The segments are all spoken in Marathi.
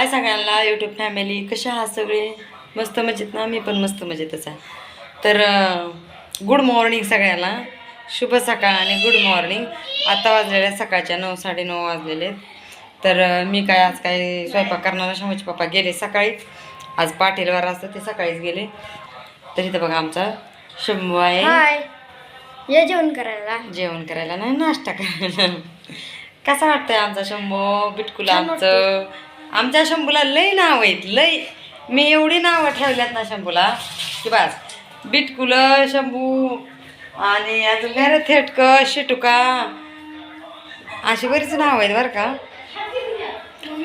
हाय सगळ्यांना यूट्यूब फॅमिली कशा आहात सगळे? मस्त मजेत ना? मी पण मस्त मजेतच आहे. तर गुड मॉर्निंग सगळ्यांना. शुभ सकाळ आणि गुड मॉर्निंग आता वाजलेल्या सकाळच्या नऊ साडेनऊ वाजलेले आहेत. तर मी काय आज काय स्वयंपाक करणार शंभूचे पप्पा गेले सकाळी. आज पाटीलवार असतं ते सकाळीच गेले. तर इथं बघा आमचा शंभू आहे. जेवण करायला. जेवण करायला नाही नाश्ता करायला. कसा वाटतंय आमचा शंभू? बिटकुला आमचं. आमच्या शंभूला लय नाव आहेत लय. मी एवढी नावं ठेवल्यात ना शंभूला की बस. बिटकुलं शंभू आणि अजून काय रे थेटक शिटुका अशी बरीच नाव आहेत बरं का.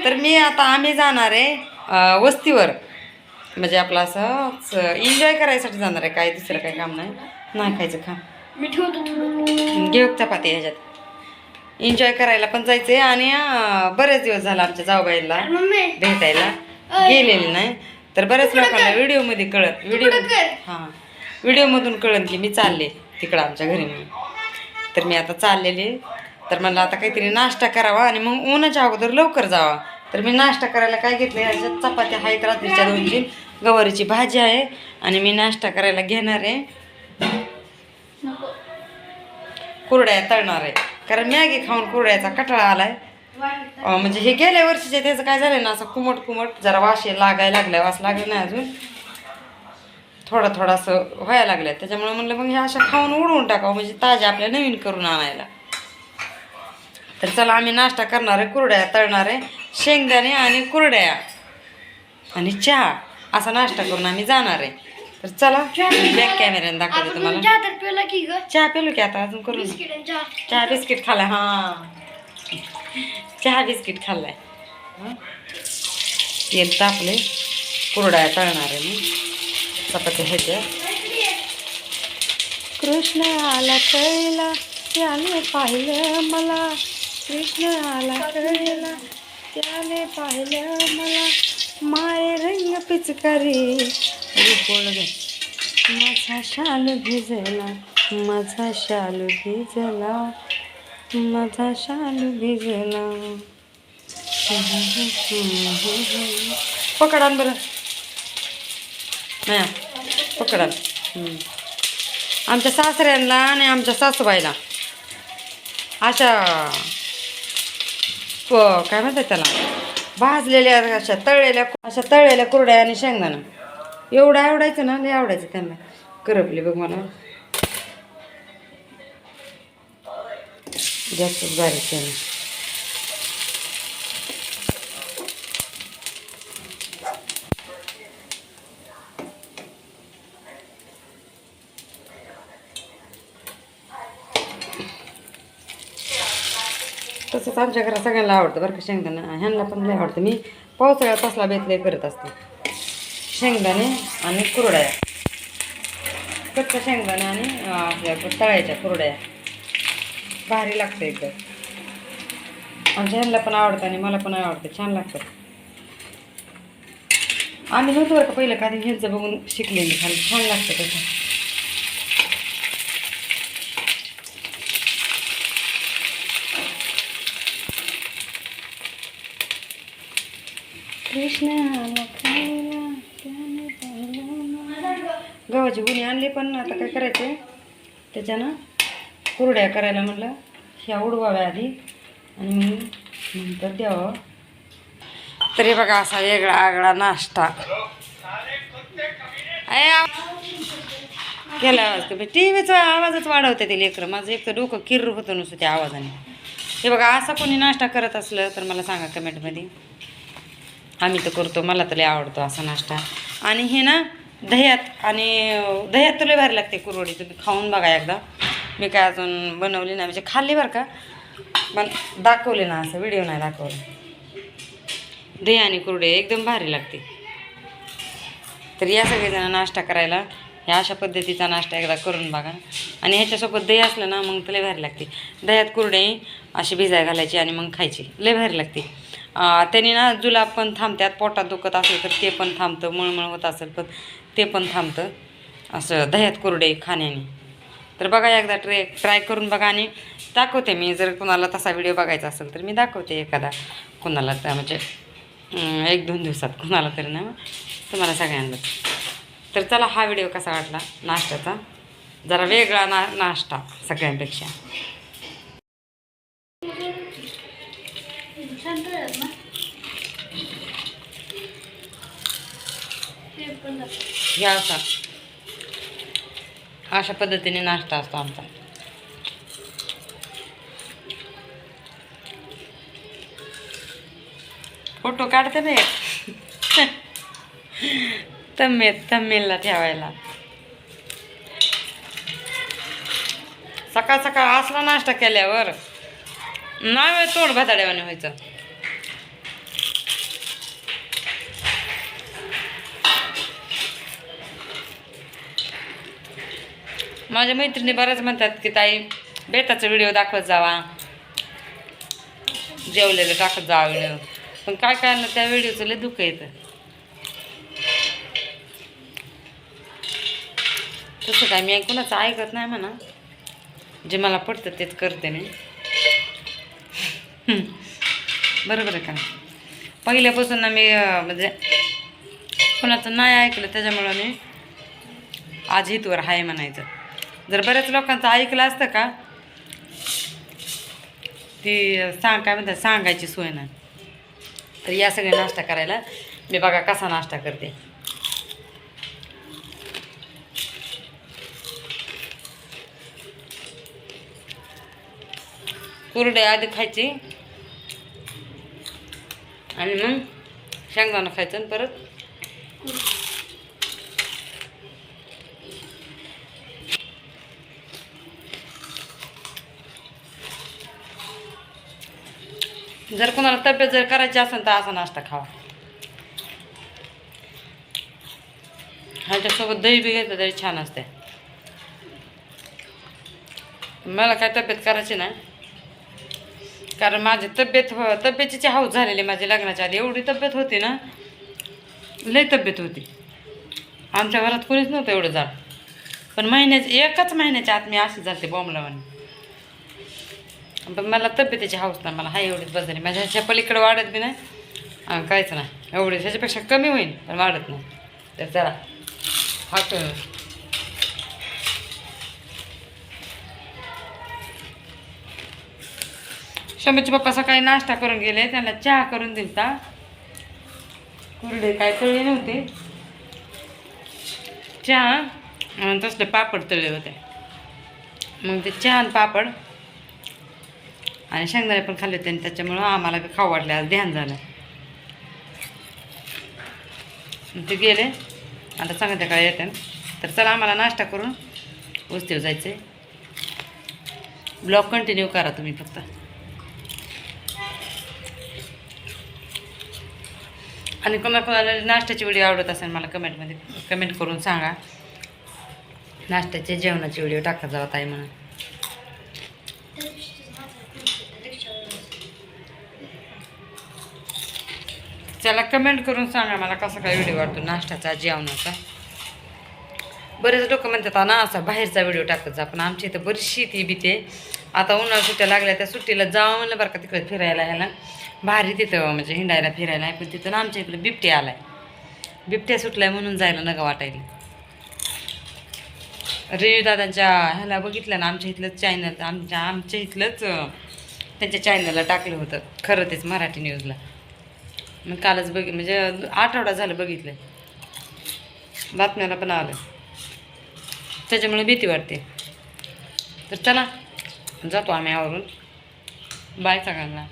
तर मी आता आम्ही जाणार आहे वस्तीवर. म्हणजे आपलं असं एन्जॉय करायसाठी जाणार आहे काय दुसरं काही काम नाही. नाही खायचं खा मी ठेवतो घेऊ चपाती ह्याच्यात. एन्जॉय करायला पण जायचंय आणि बरेच दिवस झाला आमच्या जाऊबाईला भेटायला. गेलेले नाही. तर बऱ्याच लोकांना व्हिडिओमध्ये कळत व्हिडिओ. हां. व्हिडिओमधून कळन की मी चालले तिकडं आमच्या घरी म्हणून. तर मी आता चाललेले. तर मला आता काहीतरी नाश्ता करावा आणि मग उन्हाच्या अगोदर लवकर जावा. तर मी नाश्ता करायला काय घेतलं ह्याच्यात चपात्या आहेत रात्रीच्या दोन तीन गवारीची भाजी आहे आणि मी नाश्ता करायला घेणार आहे. कुरड्या तळणार आहे. कारण मॅगी खाऊन कुरड्याचा कटाळा आलाय. म्हणजे हे गेल्या वर्षीचे त्याचं काय झालं ना असं कुमट कुमट जरा वास लागायला लागलाय वास लागला नाही अजून. थोडं थोडासं असं व्हायला लागलं त्याच्यामुळे म्हणलं मग हे अशा खाऊन उडवून टाकावं म्हणजे ताज्या आपल्या नवीन करून आणायला. तर चला आम्ही नाश्ता करणार आहे कुरड्या तळणार आहे शेंगदाणे आणि कुरड्या आणि चहा असा नाश्ता करून आम्ही जाणार आहे. तर चला बॅक कॅमेऱ्याने दाखवते तुम्हाला. चहा पिला की आता अजून करून? चहा. बिस्किट खाल्लाय हा. चहा बिस्किट खाल्लाय. तेल तापले कुरड्या तळणार आहे मी. चपात्या ह्याच्या. कृष्ण आला कळला त्याने पाहिलं मला. कृष्ण आला कळला त्याने पाहिलं मला. माय रंग पिचकारी. बोल माझा शाल भिजला माझा शाल भिजला माझा शाल भिजला. पकडा बरं. नाही पकडा आमच्या सासऱ्यांना आणि आमच्या सासूबाईला. अशा प- काय म्हणतात त्याला? भाजलेल्या अशा तळलेल्या अशा तळलेल्या कुरड्या आणि शेंगदाणा. एवढं आवडायचं ना लय आवडायचं त्यांना. करपले बघ मला. जास्तच बारीक आहे तसंच आमच्या घरात सगळ्यांना आवडतं बरं का शेंगदाणा. ह्यांना पण लय आवडतं. मी पावसाळ्यात तसला बेतले करत असते. शेंगदाणे आणि कुरड्या. कच्चा शेंगदाणे आणि आपल्या तळ्याच्या कुरड्या. भारी लागतं एकदम आमच्या ह्यांना पण आवडतं आणि मला पण आवडतं. छान लागतं. आम्ही नव्हतं बरं का पहिलं कधी ह्यांचं बघून शिकलेली. खाली छान लागतं तसं. कृष्ण गव्हाची गुणी आणली पण आता काय करायचं त्याच्यानं कुरड्या करायला म्हटलं ह्या उडवाव्या आधी. आणि नंतर द्यावं. तरी बघा असा वेगळा आगळा नाश्ता. अय, केला आवाज टी व्हीचा आवाजच वाढवते ते लेकरं. माझं एक तर डोकं किर्र होतं नुसतं त्या आवाजाने. हे बघा असा कोणी नाश्ता करत असलं तर मला सांगा कमेंटमध्ये आम्ही तर करतो. मला तर लय आवडतो असा नाश्ता. आणि हे ना दह्यात आणि दह्यात तुला भारी लागते कुरवडी. तुम्ही खाऊन बघा एकदा. मी काय अजून बनवली नाही. म्हणजे खाल्ली बरं का? पण दाखवले ना असं व्हिडिओ नाही दाखवला. दही आणि कुरडे एकदम भारी लागते. तर या सगळेजण नाश्ता करायला ह्या अशा पद्धतीचा नाश्ता एकदा करून बघा. आणि ह्याच्यासोबत दही असलं ना मग तर लय भारी लागते. दह्यात कुरडे अशी भिजाय घालायची आणि मग खायची. लय भारी लागते. त्यांनी ना जुलाब पण थांबतात पोटात दुखत असेल तर ते पण थांबतं मळमळ होत असेल पण ते पण थांबतं. असं दह्यात कोरडे खाण्याने. तर बघा एकदा ट्रे ट्राय करून बघा आणि दाखवते मी. जर कुणाला तसा व्हिडिओ बघायचा असेल तर मी दाखवते एखादा. कुणाला तर म्हणजे एक दोन दिवसात कुणाला तरी ना तुम्हाला सगळ्यांना. तर चला हा व्हिडिओ कसा वाटला? नाश्त्याचा. जरा वेगळा ना नाश्ता सगळ्यांपेक्षा. छान राहत ना ते पण असा अशा पद्धतीने नाश्ता असतो आमचा. फोटो काढते ना तम्मे तम्मेत तम्मेलला ठेवायला. सकाळ सकाळ असला नाश्ता केल्यावर नाही होय तोंड भाताड्यावाने व्हायचं. माझ्या मैत्रिणी बऱ्याच म्हणतात की ताई बेताचा व्हिडिओ दाखवत जावा. जेवलेलं टाकत जावा व्हिडिओ पण काय काय ना त्या व्हिडिओचं लय दुःख येतं तसं काय मी कोणाचं ऐकत नाही म्हणा. जे मला पडतं तेच करते मी. बरोबर आहे का पहिल्यापासून ना मी म्हणजे कोणाचं नाही ऐकलं त्याच्यामुळं मी आज हितवर आहे म्हणायचं. जर बऱ्याच लोकांचं ऐकलं असतं का ती सांग काय म्हणतात सांगायची सोय ना तर या सगळ्या नाश्ता करायला मी बघा कसा नाश्ता करते. कुरडे आधी खायची आणि मग शेंगदाणा खायचं आणि परत जर कोणाला तब्येत जर करायची असेल तर असा नाश्ता खावा. ह्याच्यासोबत दही बी घेतलं तरी छान असते मला काय तब्येत करायची ना कारण माझी तब्येत हो, तब्येतीची हाऊस झालेली माझी लग्नाच्या आधी. एवढी तब्येत होती ना लई तब्येत होती. आमच्या घरात कोणीच नव्हतं एवढं जाड. पण महिन्याच्या एकाच महिन्याच्या आत मी अशी झालते बॉम्बलावानी पण मला तब्येतीची हाऊस नाही मला हा एवढीच बजारी. माझ्या ह्याच्या पलीकडे वाढत बी नाही. काहीच नाही. एवढीच. ह्याच्यापेक्षा कमी होईल पण वाढत नाही. तर चला. हा करू शंभूचे पप्पा सकाळी नाश्ता करून गेले त्यांना चहा करून दिलता. कुरडे काय तळले नव्हते. चहा तसले पापड तळले होते. मग ते चहा आणि पापड आणि शेंगदाणे पण खाल्ले होते आणि त्याच्यामुळं आम्हाला खाऊ वाटले. आज ध्यान झालं. ते गेले. आता संध्याकाळी येते तर चला आम्हाला नाश्ता करून उस्तीव जायचं आहे ब्लॉग कंटिन्यू करा तुम्ही फक्त. आणि कोणा कोणाला नाश्त्याची व्हिडिओ आवडत असेल मला कमेंटमध्ये कमेंट करून सांगा. नाश्त्याचे जेवणाची व्हिडिओ टाकत जावा ताई म्हणून त्या दिवशीच माझा रिक्षावर चला कमेंट करून सांगा मला कसा काय व्हिडिओ वाटतो नाश्त्याचा जेवणाचा. बरेच लोक म्हणतात ना असा बाहेरचा व्हिडिओ टाकत जा पण आमच्या इथं बरीचशी ती भीते आता उन्हाळा सुट्ट्या लागल्या त्या सुट्टीला जावं म्हणलं बरं का तिकडे फिरायला ह्याला. भारी तिथं म्हणजे हिंडायला फिरायला. आहे पण तिथं ना आमच्या इकडे बिबट्या आलाय. बिबट्या सुटलाय म्हणून जायला नका वाटायला. रेणू दादांच्या ह्याला बघितलं ना आमच्या इथलंच चॅनल आमच्या आमच्या इथलंच त्यांच्या चॅनलला टाकलं होतं. खरं तेच मराठी न्यूजला मग कालच बघ म्हणजे आठवडा झालं बघितलं बातम्याला पण आलं त्याच्यामुळे भीती वाटते. तर चला जातो आम्ही आवरून बाय सगळ्यांना.